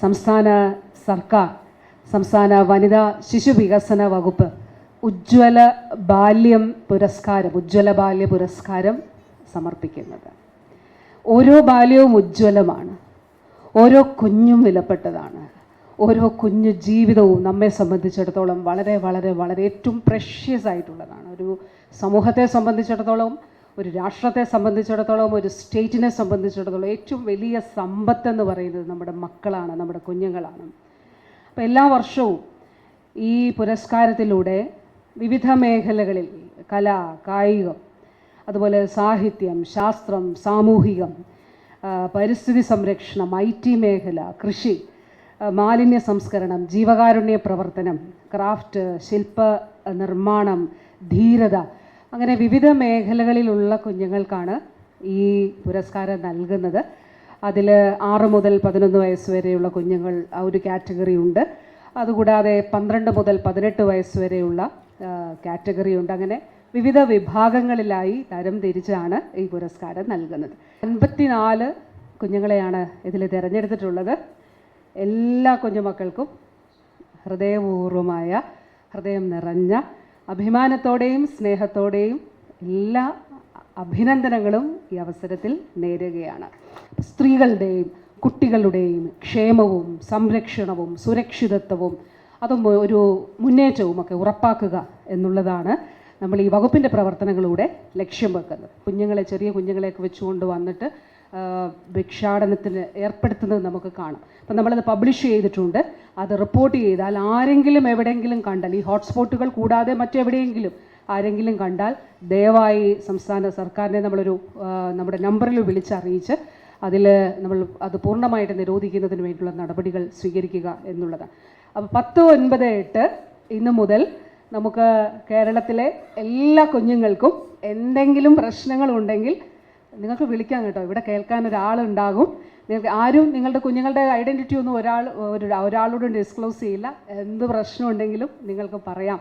സംസ്ഥാന സർക്കാർ സംസ്ഥാന വനിതാ ശിശു വികസന വകുപ്പ് ഉജ്ജ്വല ബാല്യം പുരസ്കാരം ഉജ്ജ്വല ബാല്യ പുരസ്കാരം സമർപ്പിക്കുന്നത്. ഓരോ ബാല്യവും ഉജ്ജ്വലമാണ്. ഓരോ കുഞ്ഞും വിലപ്പെട്ടതാണ്. ഓരോ കുഞ്ഞു ജീവിതവും നമ്മെ സംബന്ധിച്ചിടത്തോളം വളരെ വളരെ വളരെ ഏറ്റവും പ്രഷ്യസ് ആയിട്ടുള്ളതാണ്. ഒരു സമൂഹത്തെ സംബന്ധിച്ചിടത്തോളം ഒരു രാഷ്ട്രത്തെ സംബന്ധിച്ചിടത്തോളം ഒരു സ്റ്റേറ്റിനെ സംബന്ധിച്ചിടത്തോളം ഏറ്റവും വലിയ സമ്പത്ത് എന്ന് പറയുന്നത് നമ്മുടെ മക്കളാണ് നമ്മുടെ കുഞ്ഞുങ്ങളാണ്. അപ്പോൾ എല്ലാ വർഷവും ഈ പുരസ്കാരത്തിലൂടെ വിവിധ മേഖലകളിൽ കല കായികം അതുപോലെ സാഹിത്യം ശാസ്ത്രം സാമൂഹികം പരിസ്ഥിതി സംരക്ഷണം ഐ ടി മേഖല കൃഷി മാലിന്യ സംസ്കരണം ജീവകാരുണ്യ പ്രവർത്തനം ക്രാഫ്റ്റ് ശില്പ നിർമ്മാണം ധീരത അങ്ങനെ വിവിധ മേഖലകളിലുള്ള കുഞ്ഞുങ്ങൾക്കാണ് ഈ പുരസ്കാരം നൽകുന്നത്. അതിൽ ആറ് മുതൽ പതിനൊന്ന് വയസ്സ് വരെയുള്ള കുഞ്ഞുങ്ങൾ ആ ഒരു കാറ്റഗറി ഉണ്ട്. അതുകൂടാതെ പന്ത്രണ്ട് മുതൽ പതിനെട്ട് വയസ്സ് വരെയുള്ള കാറ്റഗറി ഉണ്ട്. അങ്ങനെ വിവിധ വിഭാഗങ്ങളിലായി തരം തിരിച്ചാണ് ഈ പുരസ്കാരം നൽകുന്നത്. അൻപത്തിനാല് കുഞ്ഞുങ്ങളെയാണ് ഇതിൽ തിരഞ്ഞെടുത്തിട്ടുള്ളത്. എല്ലാ കുഞ്ഞുമക്കൾക്കും ഹൃദയപൂർവമായ ഹൃദയം നിറഞ്ഞ അഭിമാനത്തോടെയും സ്നേഹത്തോടെയും എല്ലാ അഭിനന്ദനങ്ങളും ഈ അവസരത്തിൽ നേരുകയാണ്. സ്ത്രീകളുടെയും കുട്ടികളുടെയും ക്ഷേമവും സംരക്ഷണവും സുരക്ഷിതത്വവും അതും ഒരു മുന്നേറ്റവും ഒക്കെ ഉറപ്പാക്കുക എന്നുള്ളതാണ് നമ്മൾ ഈ വകുപ്പിന്റെ പ്രവർത്തനങ്ങളിലൂടെ ലക്ഷ്യം വെക്കുന്നത്. കുഞ്ഞുങ്ങളെ ചെറിയ കുഞ്ഞുങ്ങളെയൊക്കെ വെച്ചുകൊണ്ട് വന്നിട്ട് ഭിക്ഷാടനത്തിന് ഏർപ്പെടുത്തുന്നത് നമുക്ക് കാണാം. അപ്പം നമ്മളത് പബ്ലിഷ് ചെയ്തിട്ടുണ്ട്. അത് റിപ്പോർട്ട് ചെയ്താൽ ആരെങ്കിലും എവിടെയെങ്കിലും കണ്ടാൽ ഈ ഹോട്ട്സ്പോട്ടുകൾ കൂടാതെ മറ്റെവിടെയെങ്കിലും ആരെങ്കിലും കണ്ടാൽ ദയവായി സംസ്ഥാന സർക്കാരിനെ നമ്മളൊരു നമ്മുടെ നമ്പറിൽ വിളിച്ചറിയിച്ച് അതിൽ നമ്മൾ അത് പൂർണമായിട്ട് നിരോധിക്കുന്നതിന് വേണ്ടിയുള്ള നടപടികൾ സ്വീകരിക്കുക എന്നുള്ളതാണ്. അപ്പോൾ പത്ത് ഒൻപത് എട്ട് ഇന്ന് മുതൽ നമുക്ക് കേരളത്തിലെ എല്ലാ കുഞ്ഞുങ്ങൾക്കും എന്തെങ്കിലും പ്രശ്നങ്ങളുണ്ടെങ്കിൽ നിങ്ങൾക്ക് വിളിക്കാം കേട്ടോ. ഇവിടെ കേൾക്കാൻ ഒരാളുണ്ടാകും. നിങ്ങൾക്ക് ആരും നിങ്ങളുടെ കുഞ്ഞുങ്ങളുടെ ഐഡന്റിറ്റി ഒന്നും ഒരാൾ ഒരാളോടും ഡിസ്ക്ലോസ് ചെയ്യില്ല. എന്ത് പ്രശ്നമുണ്ടെങ്കിലും നിങ്ങൾക്ക് പറയാം.